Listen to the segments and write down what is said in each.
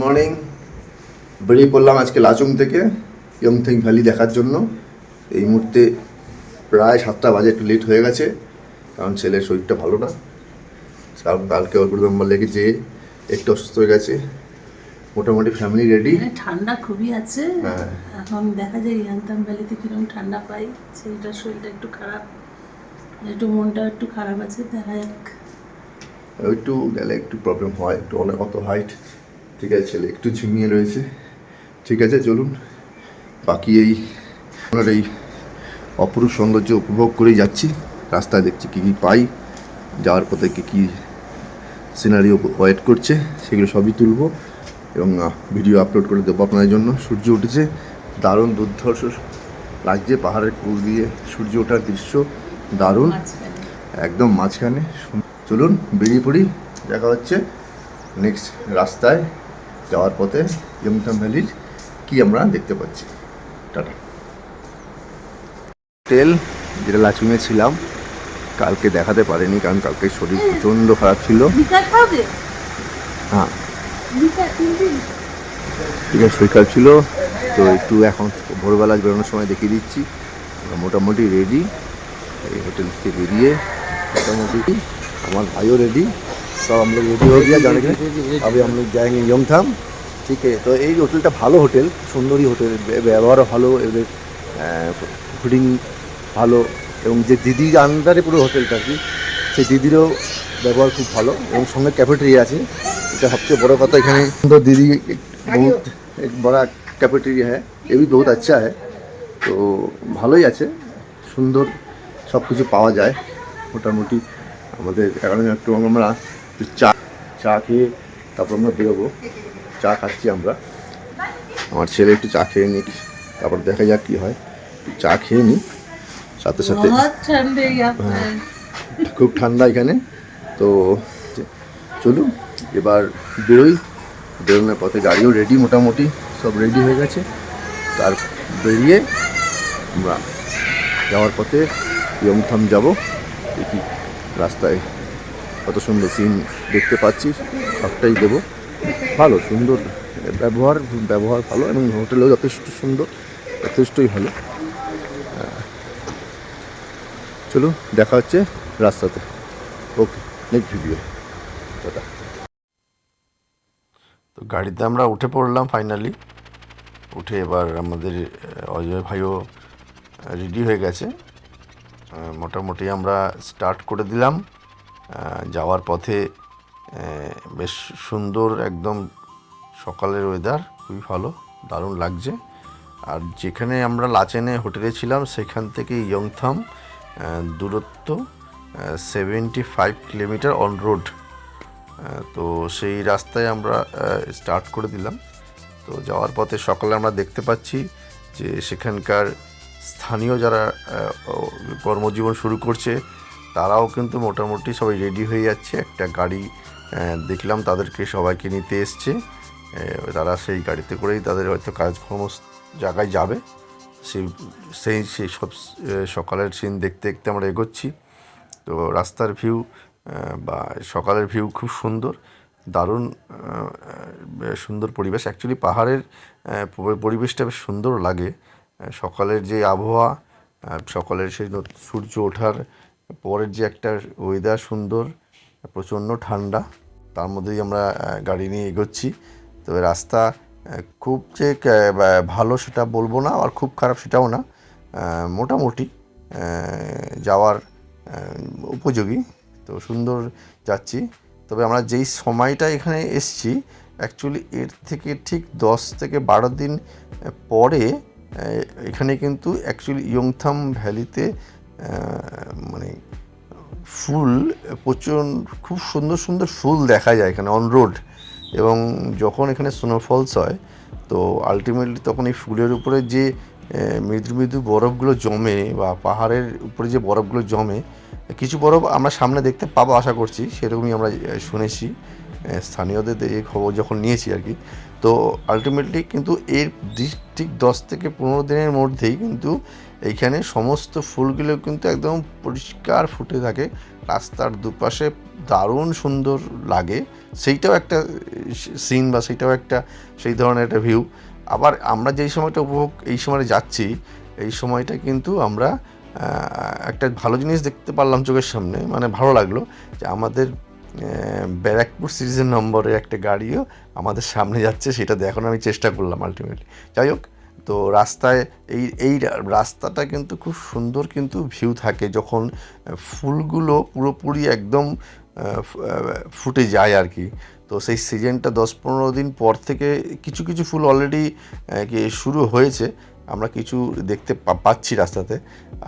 Morning বেরিয়ে পড়লাম আজকে লাচুং থেকে ইয়ংথিং ভ্যালি দেখার জন্য। এই মুহূর্তে প্রায় সাতটা বাজে একটু লেট হয়ে গেছে কারণ ছেলের শরীরটা ভালো না। কারণ কালকে ওর নাম্বার লেগে যেয়ে একটু অসুস্থ হয়ে গেছে। মোটামুটি ফ্যামিলি রেডি ঠান্ডা খুবই আছে। হ্যাঁ। এখন দেখা যায় ইয়াংতাম ভ্যালিতে কীরকম ঠান্ডা পাই ছেলেটার শরীরটা একটু খারাপ একটু মনটা একটু খারাপ আছে দেখা যাক। একটু গেলে একটু প্রবলেম হয় একটু অনেক অত হাইট ঠিক আছে ছেলে একটু ঝিমিয়ে রয়েছে। ঠিক আছে চলুন। বাকি এই আপনার এই অপরূপ সৌন্দর্য উপভোগ করেই যাচ্ছি। রাস্তায় দেখছি কী কী পাই যাওয়ার পথে কী কী সিনারি ওয়েট করছে সেগুলো সবই তুলবো। এবং ভিডিও আপলোড করে দেবো আপনাদের জন্য। সূর্য উঠেছে দারুণ দুর্ধর্ষ লাগছে পাহাড়ের কুল দিয়ে। সূর্য ওঠার দৃশ্য দারুণ। একদম মাঝখানে। চলুন বেরিয়ে পড়ি। দেখা হচ্ছে নেক্সট রাস্তায়। যাওয়ার পথে ইয়মথাম ভ্যালির কি আমরা দেখতে পাচ্ছি। টাটা। হোটেল যেটা লাচুমে ছিলাম কালকে দেখাতে পারিনি কারণ কালকে শরীর প্রচণ্ড খারাপ ছিল। হ্যাঁ। ঠিক আছে শরীর খারাপ ছিল তো একটু এখন ভোরবেলা বেরোনোর সময় দেখিয়ে দিচ্ছি। মোটামুটি রেডি এই হোটেল থেকে বেরিয়ে মোটামুটি আমার ভাইও রেডি सब हम लोग रेडी हो गया जाने के लिए अभी हम लोग जाएंगे योंगथाम ঠিক আছে তো এই হোটেলটা ভালো হোটেল সুন্দরী হোটেল বে- ব্যবহারও ভালো এদের ফুডিং ভালো এবং যে দিদির আন্ডারে পুরো হোটেলটা আর কি সেই দিদিরও ব্যবহার খুব ভালো এবং সঙ্গে ক্যাফেটেরিয়া আছে এটা সবচেয়ে বড় কথা এখানে সুন্দর দিদি বহুত এক বড় ক্যাফেটেরিয়া হ্যাঁ এ भी बहुत अच्छा है তো ভালোই আছে সুন্দর সব কিছু পাওয়া যায় মোটামুটি আমাদের এখন একটু আমরা একটু চা চা খেয়ে তারপর আমরা বেরোবো। চা খাচ্ছি আমরা। আমার ছেলে একটু চা খেয়ে নিক তারপর দেখা যাক কী হয়। চা খেয়ে নিই সাথে সাথে। বহুত খুব ঠান্ডা এখানে। তো চলুন এবার বেরোই। বেরোনোর পথে গাড়িও রেডি মোটামুটি সব রেডি হয়ে গেছে। তার বেরিয়ে আমরা যাওয়ার পথে ইয়ংথাম যাব। দেখি রাস্তায় কত সুন্দর সিন দেখতে পাচ্ছি সবটাই দেবো। ভালো, সুন্দর ব্যবহার ব্যবহার ভালো এবং হোটেলেও যথেষ্ট সুন্দর, যথেষ্টই ভালো। চলো দেখা হচ্ছে রাস্তাতে। Okay next video tata. তো গাড়িতে আমরা উঠে পড়লাম ফাইনালি উঠে এবার আমাদের অজয় ভাইও রেডি হয়ে গেছে। মোটামুটি আমরা স্টার্ট করে দিলাম। যাওয়ার পথে বেশ সুন্দর একদম সকালের ওয়েদার খুবই ভালো, দারুণ লাগছে। আর যেখানে আমরা লাচেনে হোটেলে ছিলাম, সেখান থেকে ইয়ংথাম দূরত্ব seventy five kilometre on road তো সেই রাস্তায় আমরা স্টার্ট করে দিলাম। তো যাওয়ার পথে সকালে আমরা দেখতে পাচ্ছি যে সেখানকার স্থানীয় যারা কর্মজীবন শুরু করছে তারাও কিন্তু মোটামুটি সবাই রেডি হয়ে যাচ্ছে। একটা গাড়ি দেখলাম তাদেরকে সবাইকে নিতে এসছে। তারা সেই গাড়িতে করেই তাদের হয়তো কাজকর্ম জায়গায় যাবে। সেই সেই সেই সব সকালের সিন দেখতে দেখতে আমরা এগোচ্ছি। তো রাস্তার ভিউ বা সকালের ভিউ খুব সুন্দর। দারুণ সুন্দর পরিবেশ। অ্যাকচুয়ালি পাহাড়ের পরিবেশটা বেশ সুন্দর লাগে। সকালের যে আবহাওয়া সকালের সেই সূর্য ওঠার পরের যে একটা ওয়েদার সুন্দর, প্রচণ্ড ঠান্ডা, তার মধ্যেই আমরা গাড়ি নিয়ে এগোচ্ছি। তবে রাস্তা খুব যে ভালো সেটা বলব না, আর খুব খারাপ সেটাও না। মোটামুটি যাওয়ার উপযোগী। তো সুন্দর যাচ্ছি। তবে আমরা যেই সময়টা এখানে এসছি অ্যাকচুয়ালি এর থেকে ঠিক দশ থেকে বারো দিন পরে এখানে কিন্তু অ্যাকচুয়ালি ইয়ংথাম ভ্যালিতে মানে ফুল, প্রচুর খুব সুন্দর সুন্দর ফুল দেখা যায় এখানে অন রোড এবং যখন এখানে স্নোফলস হয়, তো আলটিমেটলি তখন এই ফুলের উপরে যে মৃদু মৃদু বরফগুলো জমে বা পাহাড়ের উপরে যে বরফগুলো জমে, কিছু বরফ আমরা সামনে দেখতে পাবো আশা করছি, সেরকমই আমরা শুনেছি। স্থানীয়দের এই খবর যখন নিয়েছি আর কি, তো আলটিমেটলি কিন্তু এর ঠিক দশ থেকে পনেরো দিনের মধ্যেই কিন্তু এইখানে সমস্ত ফুলগুলো কিন্তু একদম পরিষ্কার ফুটে থাকে। রাস্তার দুপাশে দারুণ সুন্দর লাগে। সেইটাও একটা সিন বা সেইটাও একটা, সেই ধরনের একটা ভিউ আবার আমরা যেই সময়টা উপভোগ, এই সময়টা যাচ্ছি, এই সময়টা কিন্তু আমরা একটা ভালো জিনিস দেখতে পারলাম চোখের সামনে। মানে ভালো লাগল যে আমাদের ব্যারাকপুর সিরিজের নম্বরে একটা গাড়িও আমাদের সামনে যাচ্ছে, সেটা দেখানোর আমি চেষ্টা করলাম আলটিমেটলি যাই হোক তো রাস্তায় এই এই রাস্তাটা কিন্তু খুব সুন্দর কিন্তু ভিউ থাকে যখন ফুলগুলো পুরোপুরি একদম ফুটে যায় আর কি। তো সেই সিজনটা দশ পনেরো দিন পর থেকে কিছু কিছু ফুল অলরেডি শুরু হয়েছে। আমরা কিছু দেখতে পাচ্ছি রাস্তাতে।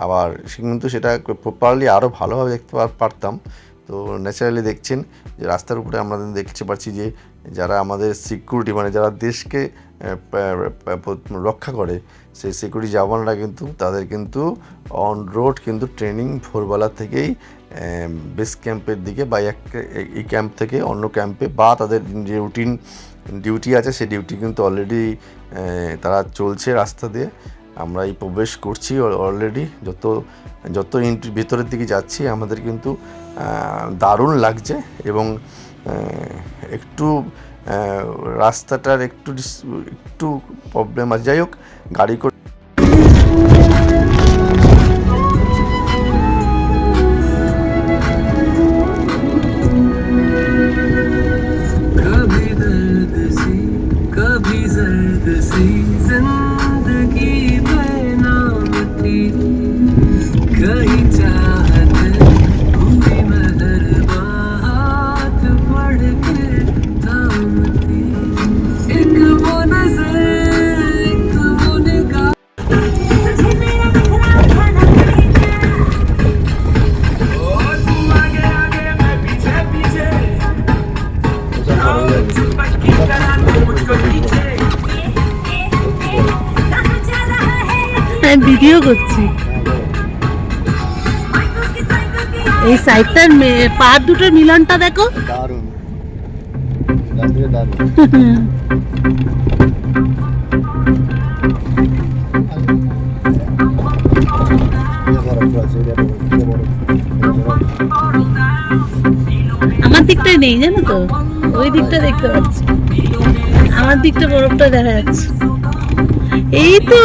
আবার কিন্তু সেটা প্রপারলি আরও ভালোভাবে দেখতে পারতাম। তো ন্যাচারালি দেখছেন যে রাস্তার উপরে আমরা দেখতে পাচ্ছি যে যারা আমাদের সিকিউরিটি মানে যারা দেশকে রক্ষা করে। সেই সিকিউরিটি জওয়ানরা কিন্তু, তাদের কিন্তু অন রোড কিন্তু ট্রেনিং ভোরবেলা থেকেই বেস ক্যাম্পের দিকে বা এক এই ক্যাম্প থেকে অন্য ক্যাম্পে বা তাদের যে রুটিন ডিউটি আছে, সেই ডিউটি কিন্তু অলরেডি তারা চলছে রাস্তা দিয়ে। আমরা এই প্রবেশ করছি অলরেডি যত যত ইন্ট- ভেতরের দিকে যাচ্ছি, আমাদের কিন্তু দারুণ লাগছে এবং একটু রাস্তাটার একটু একটু প্রবলেম আছে। যাই হোক গাড়ি করে ভিডিও করছি। এই সাইডটার পা দুটো মিলনটা দেখো। আমার দিকটা নেই জানো তো? ওই দিকটা দেখতে পাচ্ছি। আমার দিকটা বরফটা দেখা যাচ্ছে। এই তো।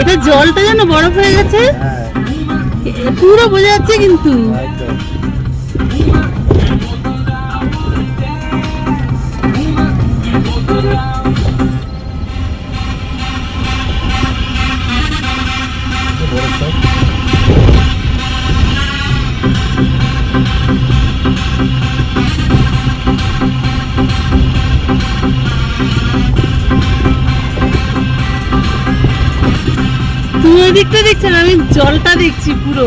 এটা জলটা যেন বরফ হয়ে গেছে। হ্যাঁ। পুরো বোঝা যাচ্ছে কিন্তু তুমি ওই দিকটা দেখছ না আমি জলটা দেখছি পুরো।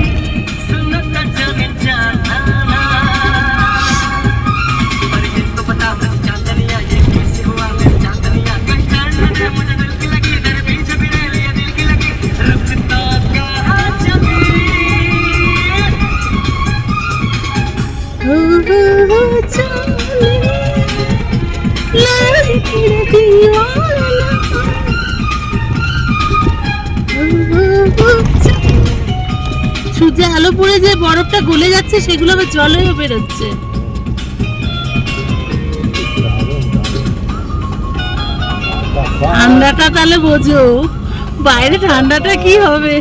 সূর্যে আলো পড়ে যে বরফটা গলে যাচ্ছে, সেগুলো আবার জলেও বেরোচ্ছে। ঠান্ডাটা তাহলে বোঝো। বাইরে ঠান্ডাটা কি হবে?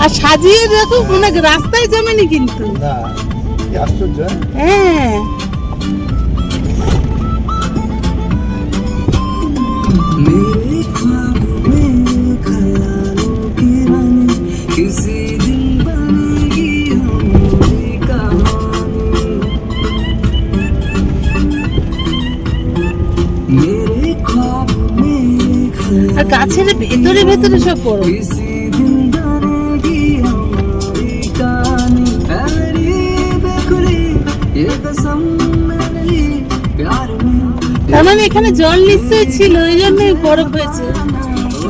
আর সাজিয়ে দেখো অনেক রাস্তায় জমেনি কিন্তু। হ্যাঁ? হ্যাঁ। আর গাছের ভেতরে ভেতরে সব পড়ো। তার এখানে জল নিশ্চয়ই ছিল, এই জন্যই বরফ হয়েছে।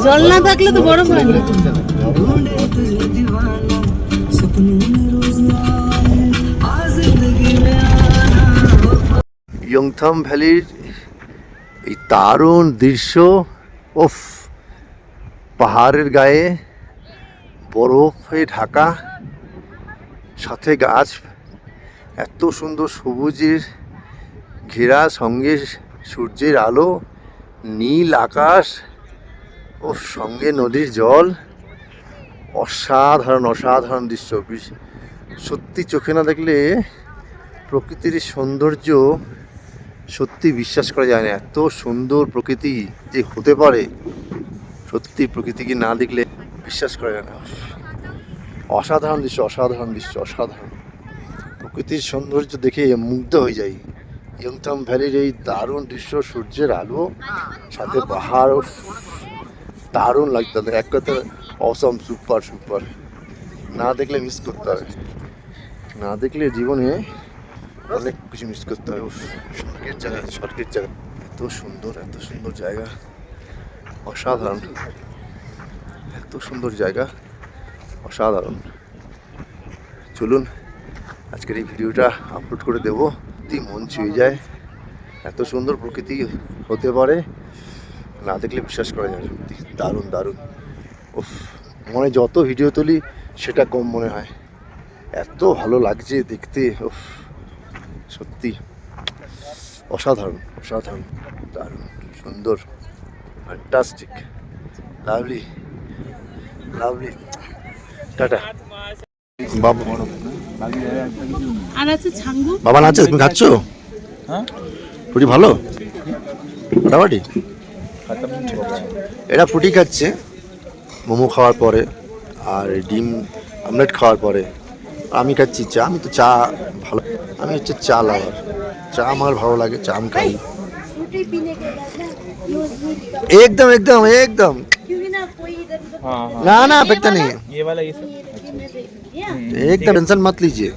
জল না থাকলে তো বরফ হয় না। ইয়ংথাম ভ্যালির এই দারুণ দৃশ্য ওফ পাহাড়ের গায়ে বরফে ঢাকা, সাথে গাছ, এত সুন্দর সবুজের ঘেরা সঙ্গে সূর্যের আলো, নীল আকাশ ও সঙ্গে নদীর জল। অসাধারণ অসাধারণ দৃশ্য। সত্যি চোখে না দেখলে প্রকৃতির সৌন্দর্য সত্যি বিশ্বাস করা যায় না। এত সুন্দর প্রকৃতি যে হতে পারে, সত্যি প্রকৃতিকে না দেখলে বিশ্বাস করা যায় না। অসাধারণ দৃশ্য অসাধারণ দৃশ্য, অসাধারণ। প্রকৃতির সৌন্দর্য দেখে মুগ্ধ হয়ে যাই। ইয়ংথম ভ্যালির এই দারুণ দৃশ্য, সূর্যের আলো, সাথে পাহাড় দারুণ লাগতো। এক কথা অসম সুপার সুপার না দেখলে মিস করতে হবে। না দেখলে জীবনে অনেক কিছু মিস করতে হবে। স্বর্গের জায়গা স্বর্গের জায়গা। এত সুন্দর এত সুন্দর জায়গা। অসাধারণ। এত সুন্দর জায়গা। অসাধারণ। চলুন, আজকের এই ভিডিওটা আপলোড করে দেবো। সত্যি মন ছুঁয়ে যায়। এত সুন্দর প্রকৃতি হতে পারে, না দেখলে বিশ্বাস করা যায় সত্যি। দারুণ দারুণ। উফ, মনে যত ভিডিও তুলি, সেটা কম মনে হয়। এত ভালো লাগছে দেখতে, উফ, সত্যি। অসাধারণ অসাধারণ। দারুণ, সুন্দর ফ্যান্টাস্টিক লাভলি লাভলি টাটা। বাবা আর আছে ছাঙ্গু বাবা নাচে তুমি খাচ্ছ হ্যাঁ ফুটি ভালো ফাটাফাটি এরা ফুটি খাচ্ছে মোমো খাওয়ার পরে আর ডিম আমলেট খাওয়ার পরে আমি খাচ্ছি চা আমি তো চা ভালো আমি হচ্ছে চা লাভার চা আমার ভালো লাগে চা আমি খাই फ्रूटी पीने के बाद ना यूज नहीं कर एकदम एकदम एकदम क्योंकि ना कोई इधर उधर हाँ हाँ ना ना बेटा नहीं ये वाला ये सब एक टेंशन मत लीजिए।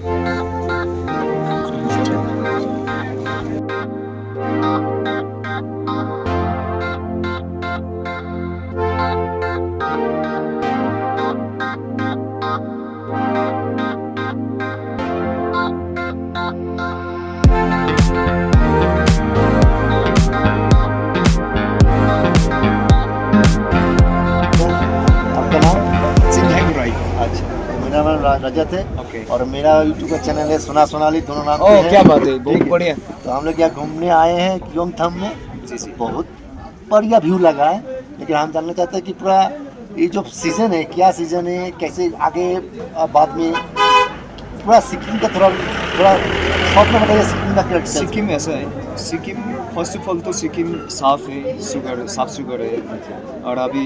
रजत है। Okay. और मेरा यूट्यूब का चैनल है सोना सोनाली दोनों नाम oh, क्या बात है बहुत बढ़िया। तो हम लोग यहाँ घूमने आए हैं कियोंगथम में? जी जी। बहुत बढ़िया व्यू लगा है। लेकिन हम जानना चाहते हैं कि पूरा ये जो सीज़न है क्या सीज़न है कैसे आगे बाद में पूरा सिक्किम का थोड़ा थोड़ा शॉर्ट में बताइए सिक्किम का क्या सिक्किम ऐसा है सिक्किम फ़र्स्ट ऑफ़ ऑल तो सिक्किम साफ़ है सुगर साफ़ सुगर है और अभी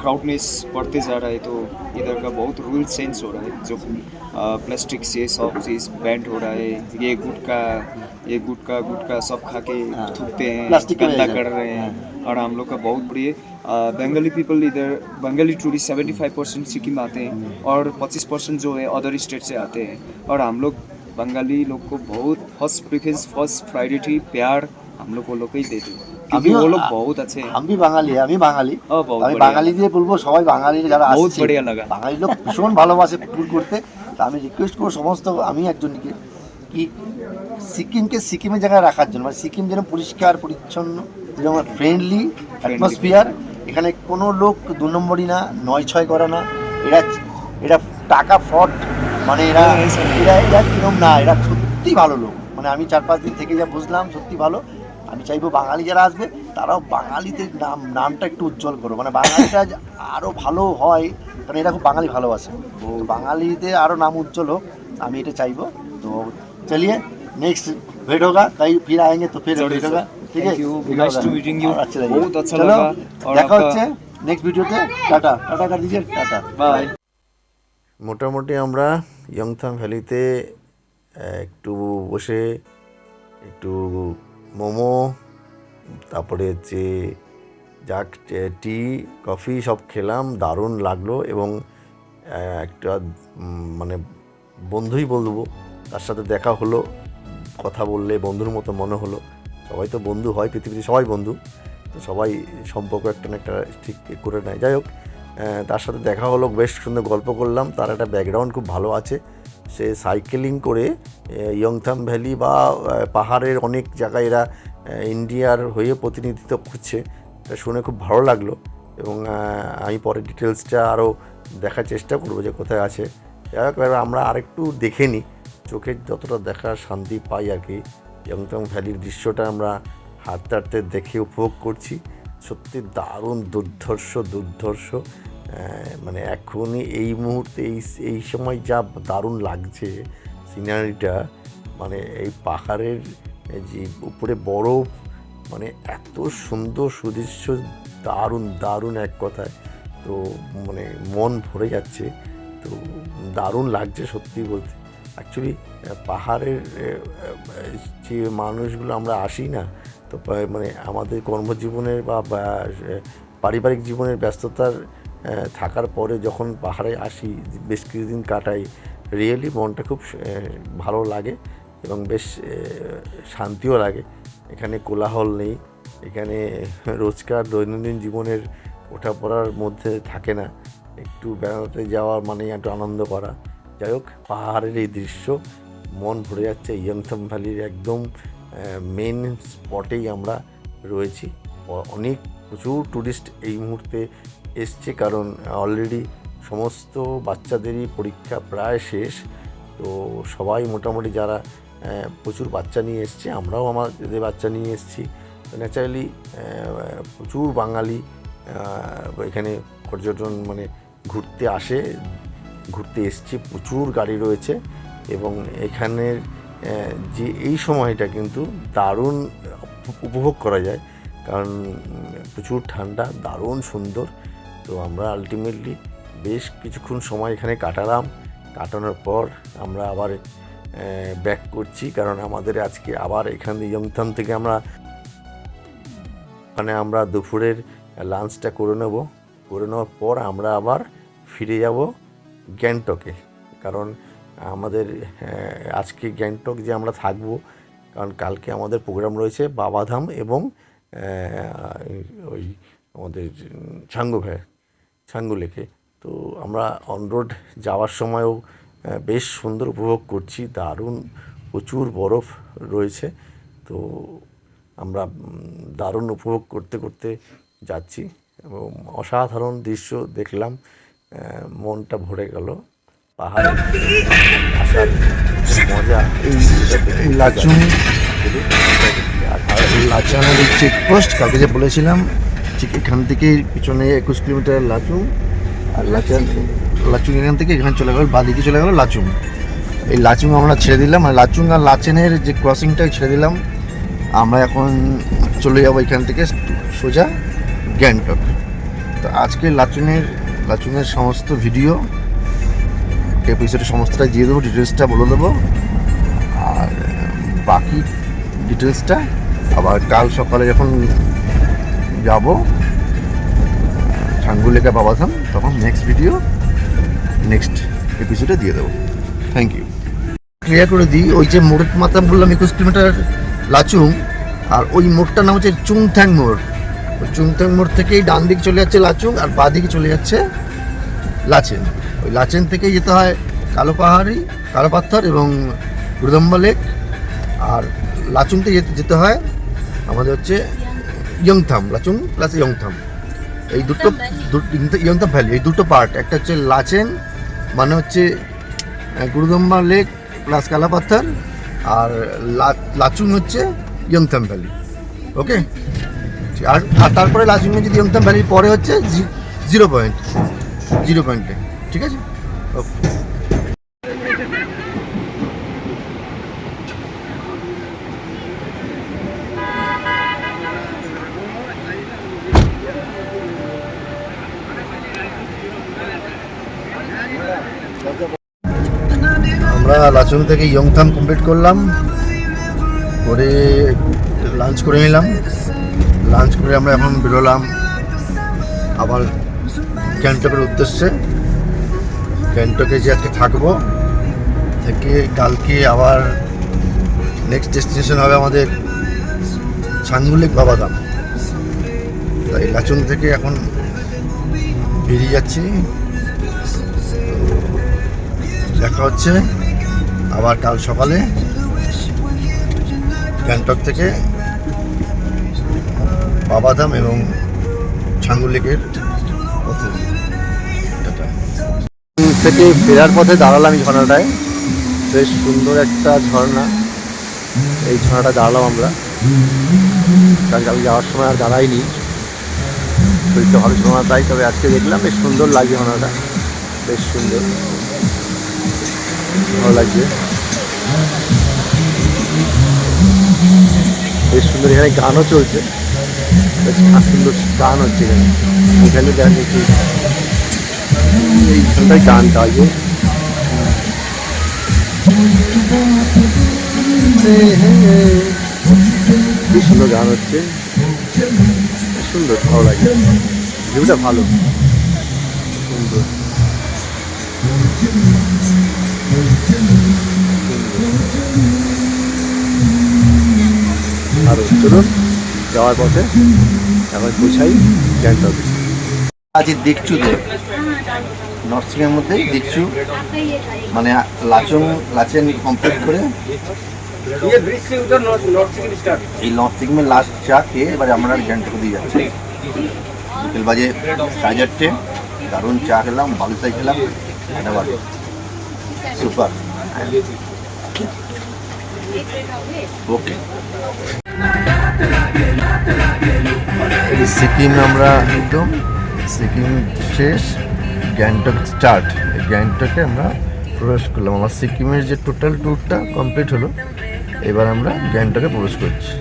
क्राउडनेस बढ़ते जा रहा है तो इधर का बहुत रूल चेंज हो रहा है जो प्लास्टिक से सब चीज़ बैंड हो रहा है ये गुटका ये गुटका गुटका सब खा के। थूकते हैं गंदा कर रहे हैं और हम लोग का बहुत बड़ी बंगाली पीपल इधर Bengali tourist seventy five percent Sikkim आते हैं और पच्चीस परसेंट जो है अदर स्टेट से आते हैं. और हम लोग बंगाली लोग को बहुत फर्स्ट प्रेफरेंस फर्स्ट प्रायोरिटी प्यार हम लोग को लोग को ही देते हैं क्योंकि अभी- वो लोग बहुत अच्छे हैं আমি বাঙালি আমি বাঙালি ও, বহুত আমি বড়িয়া। বাঙালি দিয়ে বলবো সবাই বাঙালি যারা বহুত আসছে বড়িয়া লাগা। বাঙালি লোক ভীষণ ভালোবাসে ট্যুর করতে তা আমি রিকোয়েস্ট করবো সমস্ত আমি একজনকে কি সিকিমকে সিকিমের জায়গায় রাখার জন্য মানে সিকিম যেন পরিষ্কার পরিচ্ছন্ন যেরকম ফ্রেন্ডলি অ্যাটমসফিয়ার এখানে কোনো লোক দু নম্বরই না নয় ছয় করে না এরা এরা টাকা ফ্রড মানে এরা এরা এরা কিরম না এরা সত্যি ভালো লোক। মানে আমি চার পাঁচ দিন থেকে যা বুঝলাম সত্যি ভালো। আমি চাইব বাঙালি যারা আসবে তারাও বাঙালিদের নাম নামটা একটু উজ্জ্বল করো। মানে বাঙালিটা আরও ভালো হয় কারণ এরা খুব বাঙালি ভালোবাসে। বাঙালিদের আরও নাম উজ্জ্বল হোক আমি এটা চাইব। তো চলিয়ে নেক্সট ভেট হোক তাই ফিরে आएंगे তো ফের ভেট হোক ঠিক আছে? Nice to meeting you tata. মোটামুটি আমরা ইয়ংথাম ভ্যালিতে একটু বসে, একটু মোমো, তারপরে হচ্ছে যাক টি কফি সব খেলাম, দারুণ লাগল এবং একটা মানে বন্ধুই বলব তার সাথে দেখা হলো, কথা বললে বন্ধুর মতো মনে হলো। সবাই তো বন্ধু হয়, পৃথিবীতে সবাই বন্ধু। তো সবাই সম্পর্ক একটা না একটা ঠিক করে নেয়। যাই হোক তার সাথে দেখা হলো, বেশ সুন্দর গল্প করলাম। তার একটা ব্যাকগ্রাউন্ড খুব ভালো আছে। সে সাইকেলিং করে ইয়ংথাম ভ্যালি বা পাহাড়ের অনেক জায়গায় এরা ইন্ডিয়ার হয়ে প্রতিনিধিত্ব করছে। শুনে খুব ভালো লাগল এবং আমি পরে ডিটেলসটা আরও দেখার চেষ্টা করব যে কোথায় আছে। যাই হোক আমরা আরেকটু দেখে নিই। চোখের যতটা দেখার শান্তি পাই আর কি। ইয়ংথং ভ্যালির দৃশ্যটা আমরা হাঁটতে হাঁটতে দেখে উপভোগ করছি। সত্যি দারুণ দুর্ধর্ষ দুর্ধর্ষ। মানে এখনই এই মুহূর্তে এই এই সময় যা দারুণ লাগছে সিনারিটা মানে এই পাহাড়ের যে উপরে বরফ মানে এত সুন্দর সুদৃশ্য, দারুণ দারুণ এক কথায়। তো মানে মন ভরে যাচ্ছে। তো দারুণ লাগছে সত্যি বলতে। অ্যাকচুয়ালি পাহাড়ের যে মানুষগুলো আমরা আসি না তো মানে আমাদের কর্মজীবনের বা বা, পারিবারিক জীবনের ব্যস্ততার থাকার পরে যখন পাহাড়ে আসি বেশ কিছুদিন কাটাই রিয়েলি মনটা খুব ভালো লাগে এবং বেশ শান্তিও লাগে। এখানে কোলাহল নেই এখানে রোজকার দৈনন্দিন জীবনের ওঠাপড়ার মধ্যে থাকে না। একটু বেড়াতে যাওয়া মানে একটু আনন্দ করা। যাই হোক পাহাড়ের এই দৃশ্য মন ভরে যাচ্ছে ইয়ংথম ভ্যালির একদম মেন স্পটেই আমরা রয়েছি। অনেক প্রচুর ট্যুরিস্ট এই মুহূর্তে এসছে কারণ অলরেডি সমস্ত বাচ্চাদেরই পরীক্ষা প্রায় শেষ। তো সবাই মোটামুটি যারা প্রচুর বাচ্চা নিয়ে এসছে, আমরাও আমাদের বাচ্চা নিয়ে এসেছি। ন্যাচারালি প্রচুর বাঙালি এখানে পর্যটন মানে ঘুরতে আসে, ঘুরতে এসছে, প্রচুর গাড়ি রয়েছে এবং এখানের যে এই সময়টা কিন্তু দারুণ উপভোগ করা যায়। কারণ, প্রচুর ঠান্ডা, দারুণ সুন্দর। তো আমরা আলটিমেটলি বেশ কিছুক্ষণ সময় এখানে কাটালাম। কাটানোর পর আমরা আবার ব্যাক করছি। কারণ আমাদের আজকে আবার এখান থেকে ইয়ংথাম থেকে আমরা ওখানে আমরা দুপুরের লাঞ্চটা করে নেব। করে নেওয়ার পর আমরা আবার ফিরে যাব গ্যাংটকে। কারণ আমাদের আজকে গ্যাংটক যে আমরা থাকব, কারণ কালকে আমাদের প্রোগ্রাম রয়েছে বাবাধাম এবং ওই আমাদের ছাঙ্গুভাই ছাঙ্গু লেকে। তো আমরা অনরোড যাওয়ার সময়ও বেশ সুন্দর উপভোগ করছি, দারুণ প্রচুর বরফ রয়েছে। তো আমরা দারুণ উপভোগ করতে করতে যাচ্ছি এবং অসাধারণ দৃশ্য দেখলাম মনটা ভরে গেল। পাহাড়ে। মজা। এই লাচুং আর লাচানের চেকপোস্ট কালকে যে বলেছিলাম, ঠিক এখান থেকে পিছনে একুশ কিলোমিটার লাচুং, আর লাচান লাচুং এখান থেকে এখানে চলে গেল বাদিকে চলে গেল লাচুং। এই লাচুং আমরা ছেড়ে দিলাম আর লাচুং আর লাচেনের যে ক্রসিংটাই ছেড়ে দিলাম। আমরা এখন চলে যাব এখান থেকে সোজা গ্যাংটক। তো আজকে লাচুনের লাচুনের সমস্ত ভিডিও এপিসোডে সমস্তটা দিয়ে দেবো ডিটেলসটা বলে দেবো। আর বাকি ডিটেলসটা আবার কাল সকালে যখন যাব, ঝাঙ্গুলেকা বাবাধাম, তখন নেক্সট ভিডিও নেক্সট এপিসোডে দিয়ে দেবো। থ্যাংক ইউ ক্লিয়ার করে দিই, ওই যে মোড়ের মাথা বললাম একুশ কিলোমিটার লাচুং, আর ওই মোড়টার নাম হচ্ছে চুংথ্যাং মোড়। ওই চুংথ্যাং মোড় থেকেই ডান দিকে চলে যাচ্ছে লাচুং, আর বাঁ দিকে চলে যাচ্ছে লাচেন। ওই লাচেন থেকে যেতে হয় কালো পাহাড়ি কালো পাথর এবং গুরুদম্বা লেক। আর লাচুংতে যেতে যেতে হয় আমাদের হচ্ছে ইয়ংথাম লাচুং প্লাস ইয়ংথাম। এই দুটো দু- ইয়ংথাম ভ্যালি এই দুটো পার্ট একটা হচ্ছে লাচেন মানে হচ্ছে গুরুদম্বা লেক প্লাস কালাপাথর আর লাচুং হচ্ছে ইয়ংথাম ভ্যালি ওকে আর তারপরে লাচুংয়ে যদি ইয়ংথাম ভ্যালির পরে হচ্ছে জিরো পয়েন্ট জিরো পয়েন্টে ঠিক আছে? ওকে আমরা লাচুং থেকে ইয়ংথাম কমপ্লিট করলাম। করে লাঞ্চ করে নিলাম। লাঞ্চ করে আমরা এখন বেরোলাম আবার গ্যাংটকের উদ্দেশ্যে। গ্যাংটকে যে আজকে থাকব। থেকে কালকে আবার নেক্সট ডেস্টিনেশন হবে আমাদের ছাঙ্গুলিক বাবাদাম তাই লাচুং থেকে এখন বেরিয়ে যাচ্ছি। দেখা হচ্ছে আবার কাল সকালে গ্যাংটক থেকে বাবাধাম এবং ছাঙ্গুলিকের পথে। থেকে ফেরার পথে দাঁড়ালাম এই ঝর্ণাটায়। বেশ সুন্দর একটা ঝর্ণা। এই ঝর্ণাটা দাঁড়ালাম আমরা। কারণ কাল যাওয়ার সময় আর দাঁড়াইনি। শরীরটা ভালো না তাই তবে আজকে দেখলাম বেশ সুন্দর লাগে ঝর্ণাটা। বেশ সুন্দর। ভালো লাগছে। বেশ সুন্দর এখানে গানও চলছে। বেশ সুন্দর গান হচ্ছে এখানে। এখানে দেখা যাচ্ছে এইখানটায় গানটা আছে বেশ সুন্দর গান হচ্ছে সুন্দর ভালো লাগে ভিউটা ভালো সুন্দর আরও চলুন যাওয়ার পথে এখন পৌঁছাই গ্যাংটকে আজ দেখছুতে নর্থ সিকিমের মধ্যে দেখছু মানে লাচং লাচেন কমপ্লিট করে এই নর্থ সিকিমের লাস্ট চা খেয়ে এবারে আমরা গ্যাংটকে দিয়ে যাচ্ছি। বিকেল বাজে সাড়ে চারটে দারুণ চা খেলাম বালুসাই খেলাম বাজে সুপার ওকে এই সিকিম আমরা একদম সিকিম শেষ। গ্যাংটক স্টার্ট। এই গ্যাংটকে আমরা প্রবেশ করলাম। আমার সিকিমের যে টোটাল ট্যুরটা কমপ্লিট হলো, এবার আমরা গ্যাংটকে প্রবেশ করছি।